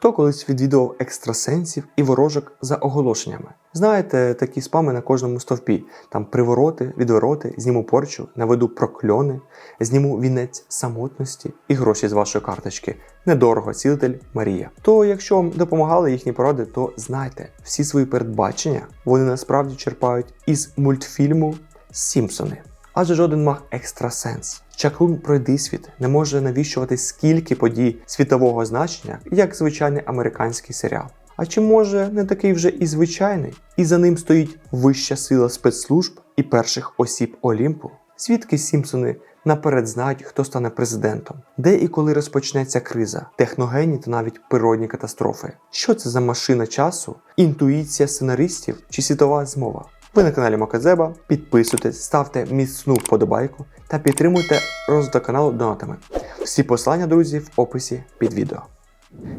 Хто колись відвідував екстрасенсів і ворожок за оголошеннями? Знаєте, такі спами на кожному стовпі. Там привороти, відвороти, зніму порчу, наведу прокльони, зніму вінець самотності і гроші з вашої карточки. Недорого, цілитель Марія. То якщо вам допомагали їхні поради, то знайте, всі свої передбачення вони насправді черпають із мультфільму Сімпсони. Адже жоден маг екстрасенс. Чаклун пройди світ не може навіщувати скільки подій світового значення, як звичайний американський серіал. А чи може не такий вже і звичайний, і за ним стоїть вища сила спецслужб і перших осіб Олімпу? Звідки Сімпсони наперед знають, хто стане президентом, де і коли розпочнеться криза, техногенні та навіть природні катастрофи? Що це за машина часу, інтуїція сценаристів чи світова змова? Ви на каналі Маказеба, підписуйтесь, ставте міцну вподобайку та підтримуйте розвиток каналу донатами. Всі послання, друзі, в описі під відео.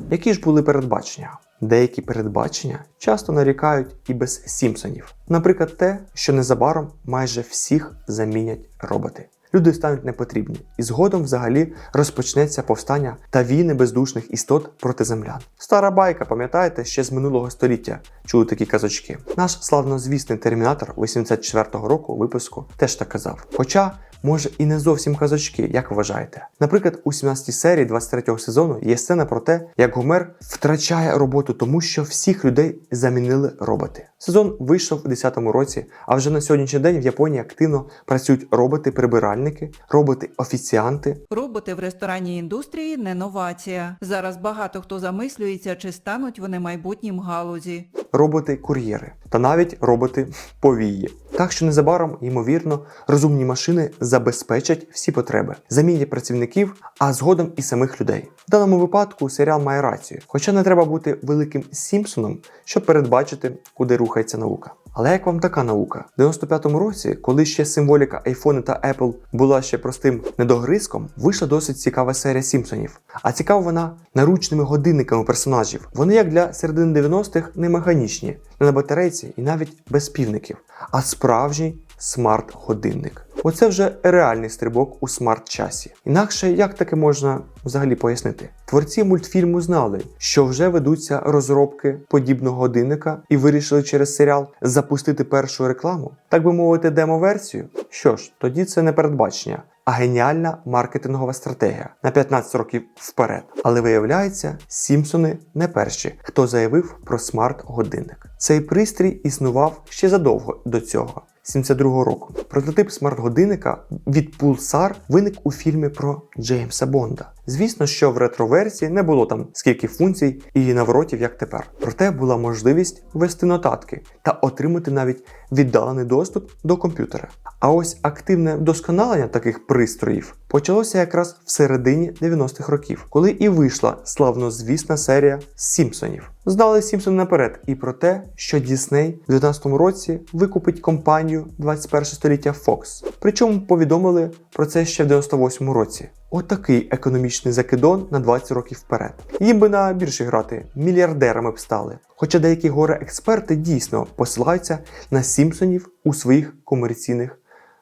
Які ж були передбачення? Деякі передбачення часто нарікають і без Сімпсонів. Наприклад, те, що незабаром майже всіх замінять роботи. Люди стануть непотрібні, і згодом взагалі розпочнеться повстання та війни бездушних істот проти землян. Стара байка, пам'ятаєте, ще з минулого століття чули такі казочки. Наш славнозвісний термінатор 84-го року випуску теж так казав. Хоча може і не зовсім казочки, як вважаєте. Наприклад, у 17 серії 23-го сезону є сцена про те, як Гомер втрачає роботу, тому що всіх людей замінили роботи. Сезон вийшов у 10-му році, а вже на сьогоднішній день в Японії активно працюють роботи-прибиральники, роботи-офіціанти, Роботи в ресторанній індустрії не новація. Зараз багато хто замислюється, чи стануть вони майбутнім галузі. роботи-кур'єри та навіть роботи-повії. Так що незабаром, ймовірно, розумні машини забезпечать всі потреби, замінять працівників, а згодом і самих людей. В даному випадку серіал має рацію, хоча не треба бути великим Сімпсоном, щоб передбачити, куди рухається наука. Але як вам така наука? В 95-му році, коли ще символіка iPhone та Apple була ще простим недогризком, вийшла досить цікава серія Сімпсонів. А цікава вона наручними годинниками персонажів. Вони як для середини 90-х не механічні, не на батарейці і навіть без півників, а справжній смарт-годинник. Оце вже реальний стрибок у смарт-часі. Інакше як таке можна взагалі пояснити? Творці мультфільму знали, що вже ведуться розробки подібного годинника і вирішили через серіал запустити першу рекламу, так би мовити, демо-версію. Що ж, тоді це не передбачення. А геніальна маркетингова стратегія на 15 років вперед. Але виявляється, Сімпсони не перші, хто заявив про смарт-годинник. Цей пристрій існував ще задовго до цього. 72 року. Прототип смарт-годинника від Pulsar виник у фільмі про Джеймса Бонда. Звісно, що в ретроверсії не було там скільки функцій і наворотів, як тепер. Проте була можливість вести нотатки та отримати навіть віддалений доступ до комп'ютера. А ось активне вдосконалення таких пристроїв почалося якраз в середині 90-х років, коли і вийшла славнозвісна серія Сімпсонів. Знали Сімпсон наперед і про те, що Дісней в 2019 році викупить компанію 21 століття Fox. Причому повідомили про це ще в 98-му році. Отакий економічний закидон на 20 років вперед. Їм би на біржі грати, мільярдерами б стали. Хоча деякі горе-експерти дійсно посилаються на Сімпсонів у своїх комерційних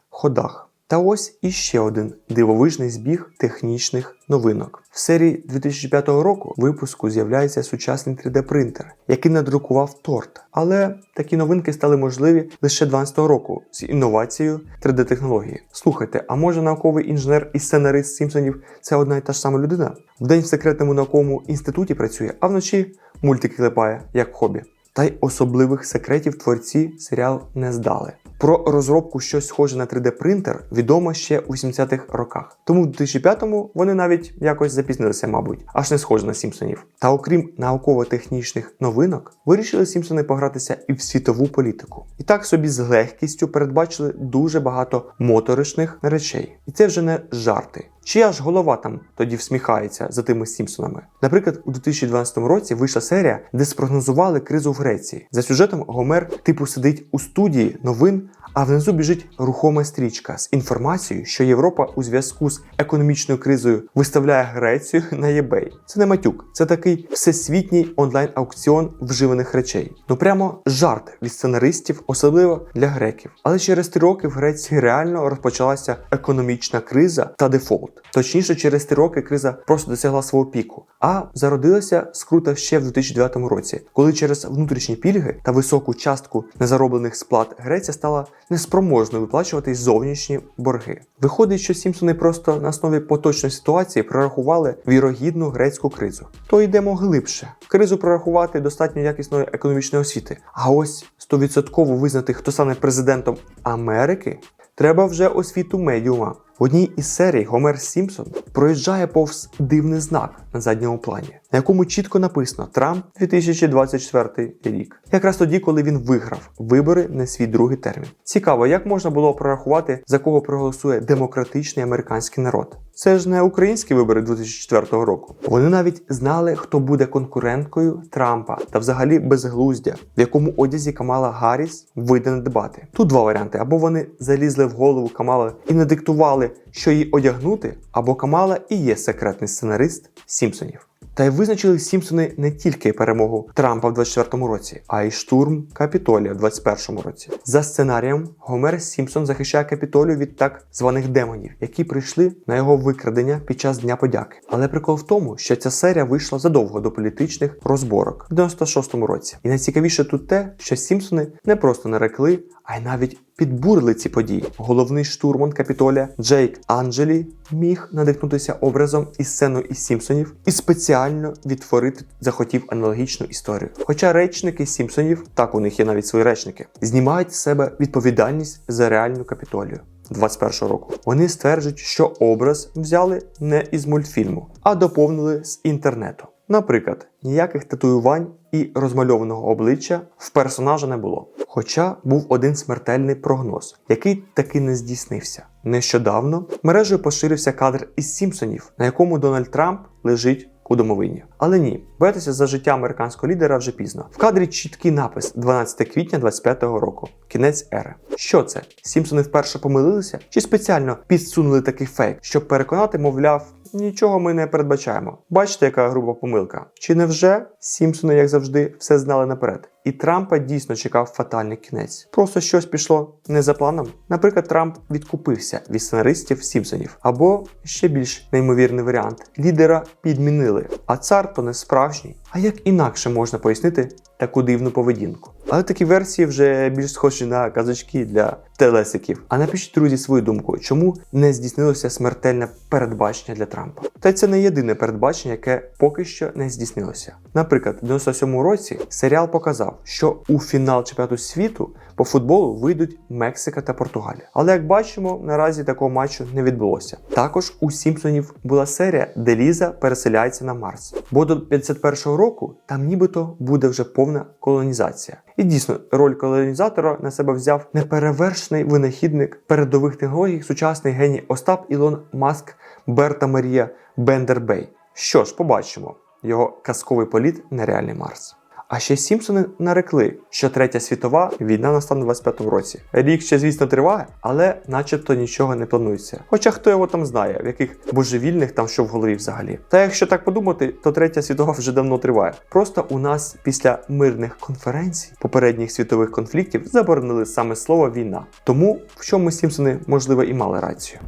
ходах. Та ось іще один дивовижний збіг технічних новинок. В серії 2005 року випуску з'являється сучасний 3D-принтер, який надрукував торт. Але такі новинки стали можливі лише 2012 року з інновацією 3D-технології. Слухайте, а може науковий інженер і сценарист Сімпсонів це одна і та ж сама людина? Вдень в секретному науковому інституті працює, а вночі мультики клепає як хобі. Та й особливих секретів творці серіал не здали. Про розробку щось схоже на 3D-принтер відомо ще у 80-х роках. Тому в 2005-му вони навіть якось запізнилися, мабуть, аж не схоже на Сімпсонів. Та окрім науково-технічних новинок, вирішили Сімпсони погратися і в світову політику. І так собі з легкістю передбачили дуже багато моторошних речей. І це вже не жарти. Чия ж голова там тоді всміхається за тими Сімпсонами? Наприклад, у 2012 році вийшла серія, де спрогнозували кризу в Греції. За сюжетом Гомер типу сидить у студії новин, а внизу біжить рухома стрічка з інформацією, що Європа у зв'язку з економічною кризою виставляє Грецію на eBay. Це не матюк, це такий всесвітній онлайн-аукціон вживаних речей. Ну прямо жарт від сценаристів, особливо для греків. Але через три роки в Греції реально розпочалася економічна криза та дефолт. Точніше, через три роки криза просто досягла свого піку. А зародилася скрута ще в 2009 році, коли через внутрішні пільги та високу частку незароблених сплат Греція стала неспроможною виплачувати зовнішні борги. Виходить, що Сімпсони просто на основі поточної ситуації прорахували вірогідну грецьку кризу. То йдемо глибше. Кризу прорахувати достатньо якісної економічної освіти. А ось 100% визнати, хто стане президентом Америки, треба вже освіту медіума. В одній із серій Гомер Сімпсон проїжджає повз дивний знак на задньому плані, на якому чітко написано Трамп 2024 рік. Якраз тоді, коли він виграв вибори на свій другий термін. Цікаво, як можна було прорахувати, за кого проголосує демократичний американський народ. Це ж не українські вибори 2004 року. Вони навіть знали, хто буде конкуренткою Трампа та взагалі безглуздя, в якому одязі Камала Гарріс вийде на дебати. Тут два варіанти: або вони залізли в голову Камала і не що їй одягнути, або Камала і є секретний сценарист Сімпсонів. Та й визначили Сімпсони не тільки перемогу Трампа в 24-му році, а й штурм Капітолія в 21-му році. За сценарієм Гомер Сімпсон захищає Капітолію від так званих демонів, які прийшли на його викрадення під час Дня подяки. Але прикол в тому, що ця серія вийшла задовго до політичних розборок в 96-му році. І найцікавіше тут те, що Сімпсони не просто нарекли, а й навіть підбурили ці події. Головний штурман Капітолія Джейк Анджелі міг надихнутися образом і сцену із Сімпсонів і спеціально відтворити захотів аналогічну історію. Хоча речники Сімпсонів, так у них є навіть свої речники, знімають з себе відповідальність за реальну капітолію. 21 року вони стверджують, що образ взяли не із мультфільму, а доповнили з інтернету. Наприклад, ніяких татуювань і розмальованого обличчя в персонажа не було. Хоча був один смертельний прогноз, який таки не здійснився. Нещодавно мережею поширився кадр із Сімпсонів, на якому Дональд Трамп лежить у домовині. Але ні, боятися за життя американського лідера вже пізно. В кадрі чіткий напис 12 квітня 25-го року. Кінець ери. Що це? Сімпсони вперше помилилися чи спеціально підсунули такий фейк, щоб переконати, мовляв. Нічого ми не передбачаємо. Бачите, яка груба помилка. Чи не вже Сімпсони, як завжди, все знали наперед? І Трампа дійсно чекав фатальний кінець. Просто щось пішло не за планом. Наприклад, Трамп відкупився від сценаристів Сімпсонів. Або ще більш неймовірний варіант: лідера підмінили, а цар то не справжній. А як інакше можна пояснити таку дивну поведінку? Але такі версії вже більш схожі на казочки для телесиків. А напишіть, друзі, свою думку, чому не здійснилося смертельне передбачення для Трампа? Та це не єдине передбачення, яке поки що не здійснилося. Наприклад, в 97-му році серіал показав, що у фінал чемпіонату світу по футболу вийдуть Мексика та Португалія. Але як бачимо, наразі такого матчу не відбулося. Також у Сімпсонів була серія, де Ліза переселяється на Марс. Бо до 51-го року там нібито буде вже повна колонізація. І дійсно, роль колонізатора на себе взяв неперевершений винахідник передових технологій, сучасний геній Остап Ілон Маск Берта Марія Бендербей. Що ж, побачимо його казковий політ на реальний Марс. А ще Сімпсони нарекли, що третя світова війна настане в 25-му році. Рік ще, звісно, триває, але начебто нічого не планується. Хоча хто його там знає, в яких божевільних там що в голові взагалі. Та якщо так подумати, то третя світова вже давно триває. Просто у нас після мирних конференцій попередніх світових конфліктів заборонили саме слово війна. Тому в чому Сімпсони можливо і мали рацію.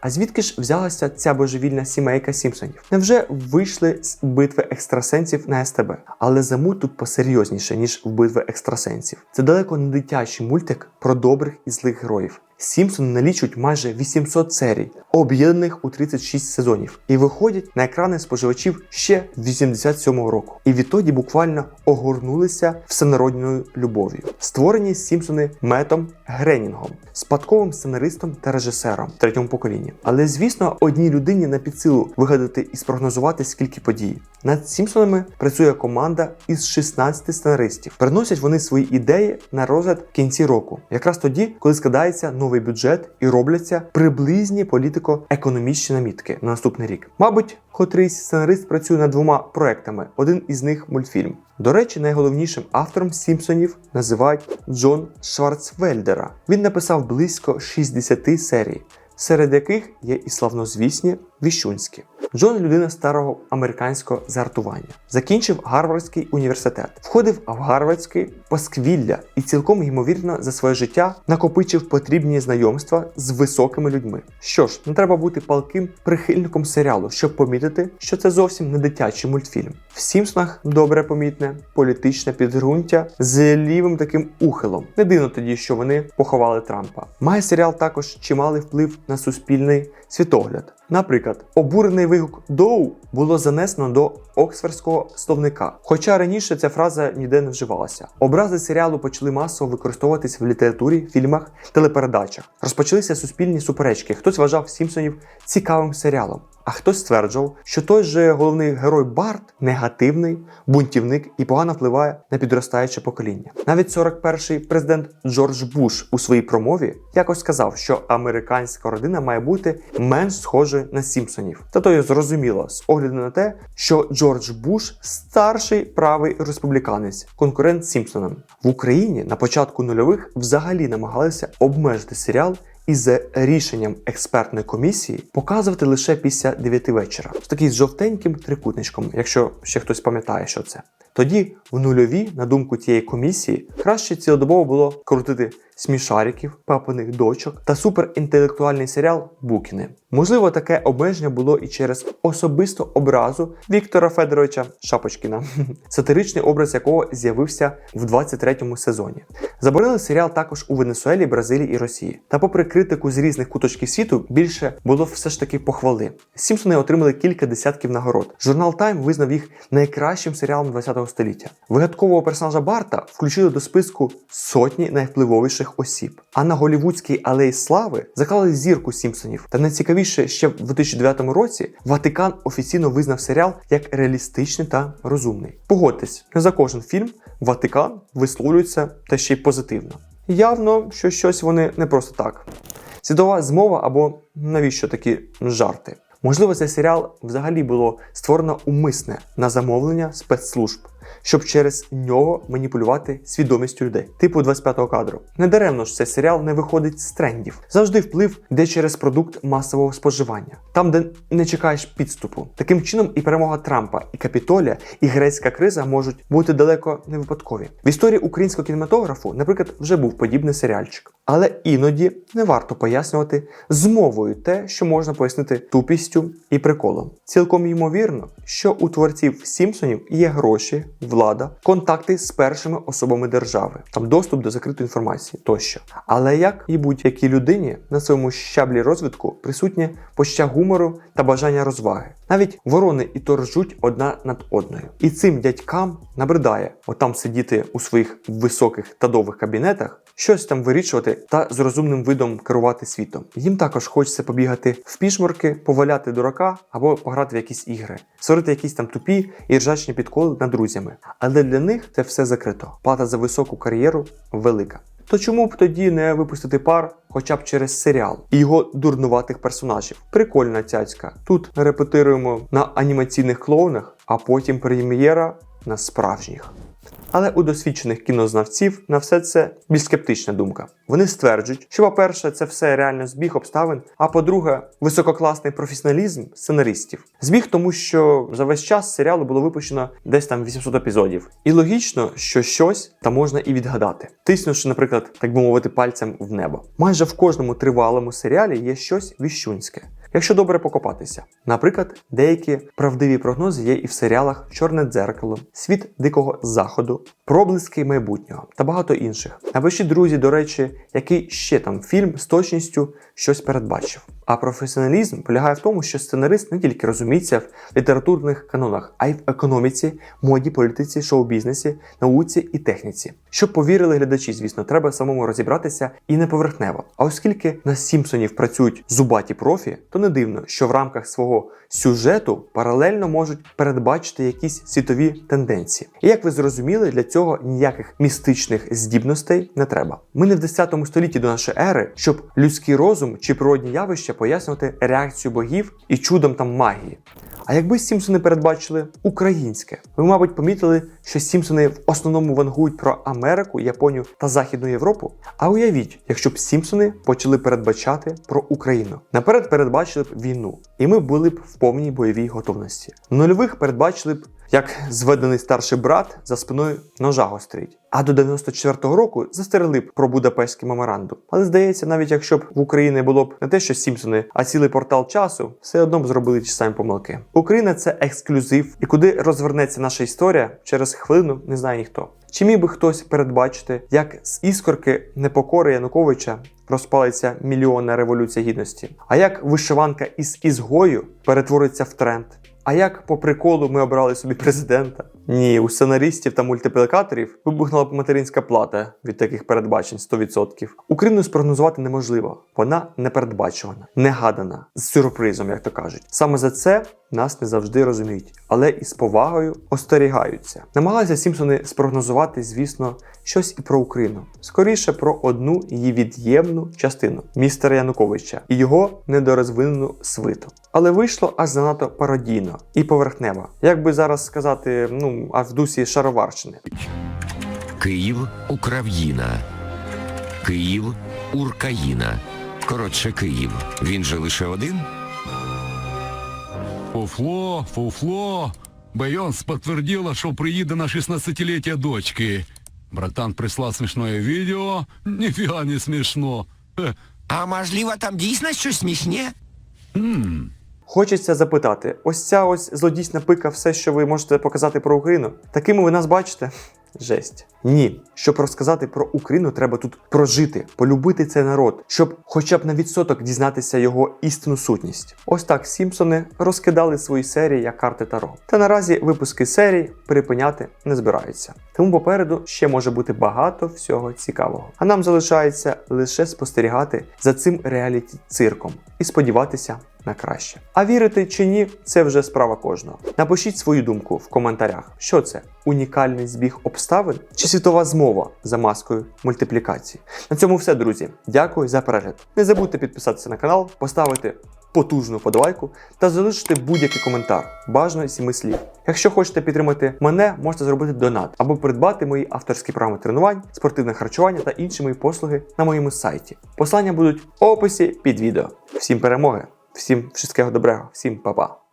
А звідки ж взялася ця божевільна сімейка Сімпсонів? Невже вийшли з битви екстрасенсів на СТБ? Але замуть тут посерйозніше, ніж в битви екстрасенсів. Це далеко не дитячий мультик про добрих і злих героїв. Сімпсони налічують майже 800 серій, об'єднаних у 36 сезонів, і виходять на екрани споживачів ще 87-го року. І відтоді буквально огорнулися всенародною любов'ю. Створені Сімпсони Метом Гренінгом, спадковим сценаристом та режисером третьому поколінні. Але звісно, одній людині на підсилу вигадати і спрогнозувати скільки подій. Над Сімпсонами працює команда із 16 сценаристів. Приносять вони свої ідеї на розгляд в кінці року, якраз тоді, коли складається новий бюджет і робляться приблизні політико-економічні намітки на наступний рік. Мабуть, котрийсь сценарист працює над двома проектами. Один із них мультфільм. До речі, найголовнішим автором Сімпсонів називають Джон Шварцвельдера. Він написав близько 60 серій, серед яких є і славнозвісні Віщунські. Джон людина старого американського зартування. Закінчив Гарвардський університет, входив в Гарвардське пасквілля і цілком ймовірно за своє життя накопичив потрібні знайомства з високими людьми. Що ж, не треба бути палким прихильником серіалу, щоб помітити, що це зовсім не дитячий мультфільм. В Сімпсонах добре помітне політичне підґрунтя з лівим таким ухилом. Не дивно тоді, що вони поховали Трампа. Має серіал також чималий вплив на суспільний світогляд. Наприклад, обурений вигук Доу було занесено до Оксфордського словника, хоча раніше ця фраза ніде не вживалася. Образи серіалу почали масово використовуватись в літературі, фільмах, телепередачах. Розпочалися суспільні суперечки. Хтось вважав Сімпсонів цікавим серіалом. А хтось стверджував, що той же головний герой Барт негативний, бунтівник і погано впливає на підростаюче покоління. Навіть 41-й президент Джордж Буш у своїй промові якось сказав, що американська родина має бути менш схожою на Сімпсонів. Та то й зрозуміло з огляду на те, що Джордж Буш старший правий республіканець, конкурент Сімпсонам в Україні на початку нульових взагалі намагалися обмежити серіал і за рішенням експертної комісії показувати лише після 9 вечора з таким жовтеньким трикутничком, якщо ще хтось пам'ятає, що це. Тоді, в нульові, на думку тієї комісії, краще цілодобово було крутити смішариків, папиних дочок та суперінтелектуальний серіал Букіни. Можливо, таке обмеження було і через особисту образу Віктора Федоровича Шапочкіна, сатиричний образ якого з'явився в 23-му сезоні. Заборонили серіал також у Венесуелі, Бразилії і Росії. Та, попри критику з різних куточків світу, більше було все ж таки похвали. Сімпсони отримали кілька десятків нагород. Журнал Time визнав їх найкращим серіалом 20-го століття. Вигадкового персонажа Барта включили до списку сотні найвпливовіших осіб. А на голівудській алеї слави заклали зірку Сімпсонів. Та найцікавіше, ще в 2009 році Ватикан офіційно визнав серіал як реалістичний та розумний. Погодьтесь, не за кожен фільм Ватикан висловлюється та ще й позитивно. Явно, що щось вони не просто так. Світова змова або навіщо такі жарти? Можливо, цей серіал взагалі було створено умисне на замовлення спецслужб, щоб через нього маніпулювати свідомістю людей, типу 25-го кадру. Недаремно ж цей серіал не виходить з трендів. Завжди вплив йде через продукт масового споживання, там, де не чекаєш підступу. Таким чином, і перемога Трампа, і Капітолія, і грецька криза можуть бути далеко не випадкові. В історії українського кінематографу, наприклад, вже був подібний серіальчик. Але іноді не варто пояснювати змовою те, що можна пояснити тупістю і приколом. Цілком ймовірно, що у творців Сімпсонів є гроші, влада, контакти з першими особами держави, там доступ до закритої інформації тощо. Але як і будь-якій людині на своєму щаблі розвитку присутнє почуття гумору та бажання розваги. Навіть ворони і то ржуть одна над одною. І цим дядькам набридає отам сидіти у своїх високих та довгих кабінетах, щось там вирішувати та з розумним видом керувати світом. Їм також хочеться побігати в пішморки, поваляти дурака або пограти в якісь ігри, створити якісь там тупі і ржачні підколи над друзями. Але для них це все закрито. Плата за високу кар'єру велика. То чому б тоді не випустити пар хоча б через серіал і його дурнуватих персонажів? Прикольна цяцька. Тут репетируємо на анімаційних клоунах, а потім прем'єра на справжніх. Але у досвідчених кінознавців на все це більш скептична думка. Вони стверджують, що, по-перше, це все реально збіг обставин, а по-друге, висококласний професіоналізм сценаристів. Збіг тому, що за весь час серіалу було випущено десь там 800 епізодів. І логічно, що щось там можна і відгадати, тиснувши, наприклад, так би мовити, пальцем в небо. Майже в кожному тривалому серіалі є щось віщунське. Якщо добре покопатися, наприклад, деякі правдиві прогнози є і в серіалах Чорне дзеркало, Світ Дикого Заходу, Проблиски майбутнього та багато інших. Напишіть, друзі, до речі, який ще там фільм з точністю щось передбачив. А професіоналізм полягає в тому, що сценарист не тільки розуміється в літературних канонах, а й в економіці, моді, політиці, шоу-бізнесі, науці і техніці. Щоб повірили глядачі, звісно, треба самому розібратися і не поверхнево. А оскільки на Сімпсонів працюють зубаті профі, то не дивно, що в рамках свого сюжету паралельно можуть передбачити якісь світові тенденції. І як ви зрозуміли, для цього ніяких містичних здібностей не треба. Ми не в 10 столітті до нашої ери, щоб людський розум чи природні явища пояснювати реакцію богів і чудом там магії. А якби Сімпсони передбачили українське, ви, мабуть, помітили, що Сімпсони в основному вангують про Америку, Японію та Західну Європу. А уявіть, якщо б Сімпсони почали передбачати про Україну. Наперед передбачили б війну, і ми були б в повній бойовій готовності. В нульових передбачили б, як зведений старший брат за спиною ножа гострить. А до 94-го року застерегли б про Будапештський меморандум. Але здається, навіть якщо б в Україні було б не те, що Сімпсони, а цілий портал часу, все одно б зробили ті самі помилки. Україна це ексклюзив, і куди розвернеться наша історія через хвилину, не знає ніхто. Чи міг би хтось передбачити, як з іскорки непокори Януковича розпалиться мільйонна революція гідності? А як вишиванка із ізгою перетвориться в тренд? А як по приколу ми обрали собі президента? Ні, у сценаристів та мультиплікаторів вибухнула б материнська плата від таких передбачень 100%. Україну спрогнозувати неможливо. Вона непередбачувана, негадана, з сюрпризом, як то кажуть. Саме за це нас не завжди розуміють, але із повагою остерігаються. Намагалися Сімпсони спрогнозувати, звісно, щось і про Україну. Скоріше про одну її від'ємну частину містера Януковича і його недорозвинену свиту. Але вийшло аж занадто пародійно і поверхнево. Як би зараз сказати, ну а в дусі шароварщини. Київ Украв'їна. Київ Уркаїна. Коротше, Київ. Він же лише один. Фуфло, фуфло. Бейонс подтвердила, що приїде на 16-ліття дочки. Братан прислав смішне відео. Ніфіга не смішно. А можливо, там дійсно щось смішне? М. Хочеться запитати: ось ця ось злодійсна пика, все, що ви можете показати про Україну, такими ви нас бачите? Жесть. Ні, щоб розказати про Україну, треба тут прожити, полюбити цей народ, щоб хоча б на відсоток дізнатися його істинну сутність. Ось так Сімпсони розкидали свої серії як карти Таро. Та наразі випуски серій припиняти не збираються. Тому попереду ще може бути багато всього цікавого. А нам залишається лише спостерігати за цим реаліті цирком і сподіватися на краще. А вірити чи ні, це вже справа кожного. Напишіть свою думку в коментарях, що це унікальний збіг обставин чи світова змова за маскою мультиплікації. На цьому все, друзі. Дякую за перегляд. Не забудьте підписатися на канал, поставити потужну подобайку та залишити будь-який коментар, бажано сіми слів. Якщо хочете підтримати мене, можете зробити донат або придбати мої авторські програми тренувань, спортивне харчування та інші мої послуги на моєму сайті. Послання будуть в описі під відео. Всім перемоги, всім всього доброго, всім па-па.